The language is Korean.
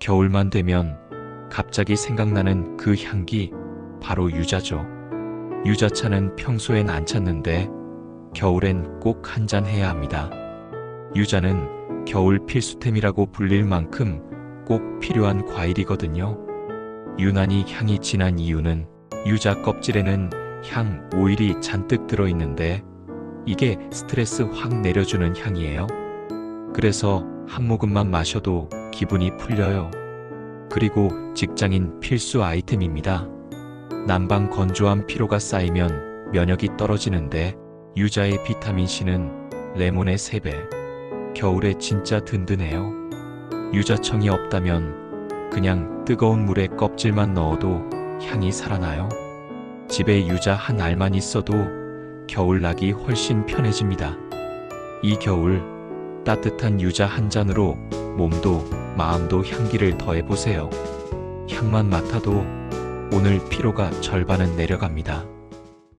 겨울만 되면 갑자기 생각나는 그 향기 바로 유자죠. 유자차는 평소엔 안 찾는데 겨울엔 꼭 한 잔 해야 합니다. 유자는 겨울 필수템이라고 불릴 만큼 꼭 필요한 과일이거든요. 유난히 향이 진한 이유는 유자 껍질에는 향 오일이 잔뜩 들어있는데 이게 스트레스 확 내려주는 향이에요. 그래서 한 모금만 마셔도 기분이 풀려요. 그리고 직장인 필수 아이템입니다. 난방 건조한 피로가 쌓이면 면역이 떨어지는데 유자의 비타민C는 레몬의 3배. 겨울에 진짜 든든해요. 유자청이 없다면 그냥 뜨거운 물에 껍질만 넣어도 향이 살아나요. 집에 유자 한 알만 있어도 겨울나기 훨씬 편해집니다. 이 겨울 따뜻한 유자 한 잔으로 몸도 마음도 향기를 더해보세요. 향만 맡아도 오늘 피로가 절반은 내려갑니다.